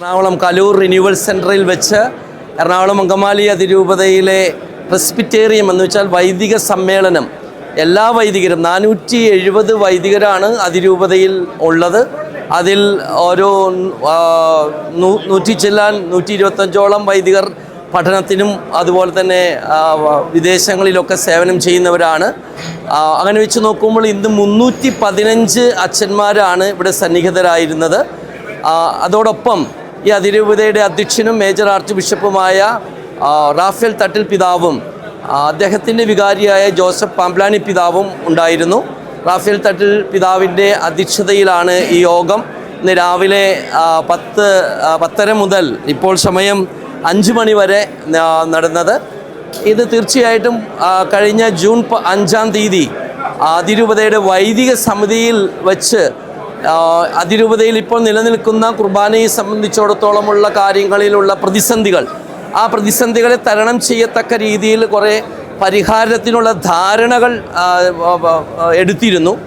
Ernakulam Kaloor renewal സെന്ററിൽ വെച്ച് എറണാകുളം അങ്കമാലി അതിരൂപതയിലെ പ്രസ്പിറ്റേറിയം എന്ന് വെച്ചാൽ വൈദിക സമ്മേളനം. എല്ലാ വൈദികരും നാനൂറ്റി എഴുപത് വൈദികരാണ് അതിരൂപതയിൽ ഉള്ളത്. അതിൽ ഓരോ നൂറ്റി ചെല്ലാൻ നൂറ്റി ഇരുപത്തഞ്ചോളം വൈദികർ പഠനത്തിനും അതുപോലെ തന്നെ വിദേശങ്ങളിലൊക്കെ സേവനം ചെയ്യുന്നവരാണ്. അങ്ങനെ വെച്ച് നോക്കുമ്പോൾ ഇന്ന് മുന്നൂറ്റി പതിനഞ്ച് അച്ഛന്മാരാണ് ഇവിടെ സന്നിഹിതരായിരുന്നത്. അതോടൊപ്പം ഈ അതിരൂപതയുടെ അധ്യക്ഷനും മേജർ ആർച്ച് ബിഷപ്പുമായ റാഫേൽ തട്ടിൽ പിതാവും അദ്ദേഹത്തിന്റെ വികാരിയായ ജോസഫ് പാംപ്ലാനി പിതാവും ഉണ്ടായിരുന്നു. റാഫേൽ തട്ടിൽ പിതാവിന്റെ അധ്യക്ഷതയിലാണ് ഈ യോഗം. ഇന്ന് രാവിലെ പത്ത് പത്തര മുതൽ ഇപ്പോൾ സമയം അഞ്ച് മണി വരെ നടന്നത്. ഇത് തീർച്ചയായിട്ടും കഴിഞ്ഞ ജൂൺ അഞ്ചാം തീയതി അതിരൂപതയുടെ വൈദിക സമിതിയിൽ വച്ച് അതിരൂപതയിൽ ഇപ്പോൾ നിലനിൽക്കുന്ന കുർബാനയെ സംബന്ധിച്ചിടത്തോളമുള്ള കാര്യങ്ങളിലുള്ള പ്രതിസന്ധികൾ ആ പ്രതിസന്ധികളെ തരണം ചെയ്യത്തക്ക രീതിയിൽ കുറേ പരിഹാരത്തിനുള്ള ധാരണകൾ എടുത്തിരുന്നു.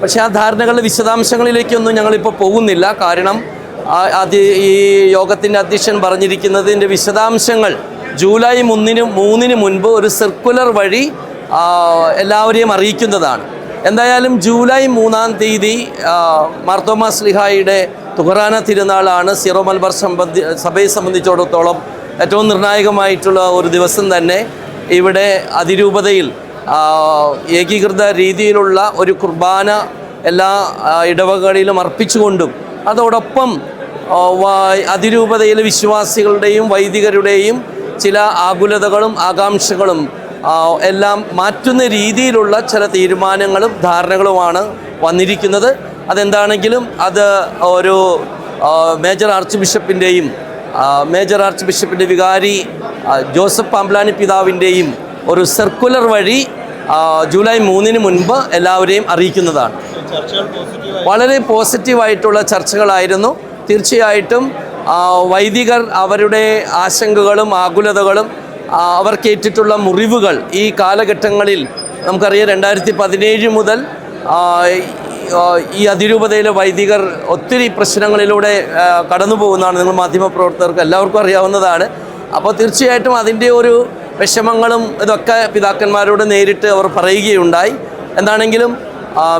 പക്ഷേ ആ ധാരണകളുടെ വിശദാംശങ്ങളിലേക്കൊന്നും ഞങ്ങളിപ്പോൾ പോകുന്നില്ല. കാരണം അത് ഈ യോഗത്തിന്റെ അധ്യക്ഷൻ പറഞ്ഞിരിക്കുന്നതിന്റെ വിശദാംശങ്ങൾ ജൂലൈ മൂന്നിന് മൂന്നിന് മുൻപ് ഒരു സർക്കുലർ വഴി എല്ലാവരെയും അറിയിക്കുന്നതാണ്. എന്തായാലും ജൂലൈ മൂന്നാം തീയതി മാർത്തോമ സ്ലിഹായുടെ തുഹറാന തിരുനാളാണ് സിറോ മലബാർ സംബന്ധി സഭയെ സംബന്ധിച്ചിടത്തോളം ഏറ്റവും നിർണായകമായിട്ടുള്ള ഒരു ദിവസം തന്നെ. ഇവിടെ അതിരൂപതയിൽ ഏകീകൃത രീതിയിലുള്ള ഒരു കുർബാന എല്ലാ ഇടവകളിലും അർപ്പിച്ചുകൊണ്ടും അതോടൊപ്പം അതിരൂപതയിലെ വിശ്വാസികളുടെയും വൈദികരുടെയും ചില ആകുലതകളും ആകാംക്ഷകളും എല്ലാം മാറ്റുന്ന രീതിയിലുള്ള ചില തീരുമാനങ്ങളും ധാരണകളുമാണ് വന്നിരിക്കുന്നത്. അതെന്താണെങ്കിലും അത് ഒരു മേജർ ആർച്ച് ബിഷപ്പിന്റെയും മേജർ ആർച്ച് ബിഷപ്പിന്റെ വികാരി ജോസഫ് പാംപ്ലാനി പിതാവിന്റെയും ഒരു സർക്കുലർ വഴി ജൂലൈ മൂന്നിന് മുൻപ് എല്ലാവരെയും അറിയിക്കുന്നതാണ്. വളരെ പോസിറ്റീവായിട്ടുള്ള ചർച്ചകളായിരുന്നു. തീർച്ചയായിട്ടും വൈദികർ അവരുടെ ആശങ്കകളും ആകുലതകളും അവർക്കേറ്റിട്ടുള്ള മുറിവുകൾ ഈ കാലഘട്ടങ്ങളിൽ നമുക്കറിയാം രണ്ടായിരത്തി പതിനേഴ് മുതൽ ഈ- അതിരൂപതയിലെ വൈദികർ ഒത്തിരി പ്രശ്നങ്ങളിലൂടെ കടന്നു പോകുന്നതാണ് നിങ്ങൾ മാധ്യമപ്രവർത്തകർക്ക് എല്ലാവർക്കും അറിയാവുന്നതാണ്. അപ്പോൾ തീർച്ചയായിട്ടും അതിന്റെ ഒരു വിഷമങ്ങളും ഇതൊക്കെ പിതാക്കന്മാരോട് നേരിട്ട് അവർ പറയുകയുണ്ടായി. എന്താണെങ്കിലും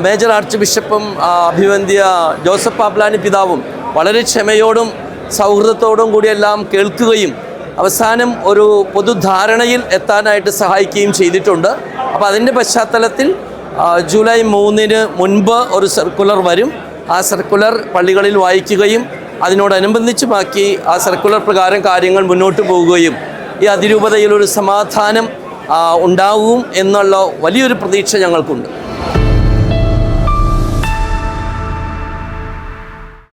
മേജർ ആർച്ച് ബിഷപ്പും അഭിവന്ധ്യ ജോസഫ് പാപ്ലാനി പിതാവും വളരെ ക്ഷമയോടും സൗഹൃദത്തോടും കൂടിയെല്ലാം കേൾക്കുകയും അവസാനം ഒരു പൊതുധാരണയിൽ എത്താനായിട്ട് സഹായിക്കുകയും ചെയ്തിട്ടുണ്ട്. അപ്പോൾ അതിന്റെ പശ്ചാത്തലത്തിൽ ജൂലൈ മൂന്നിന് മുൻപ് ഒരു സർക്കുലർ വരും. ആ സർക്കുലർ പള്ളികളിൽ വായിക്കുകയും അതിനോടനുബന്ധിച്ച് ബാക്കി ആ സർക്കുലർ പ്രകാരം കാര്യങ്ങൾ മുന്നോട്ട് പോവുകയും ഈ അതിരൂപതയിൽ ഒരു സമാധാനം ഉണ്ടാവും എന്നുള്ള വലിയൊരു പ്രതീക്ഷ ഞങ്ങൾക്കുണ്ട്.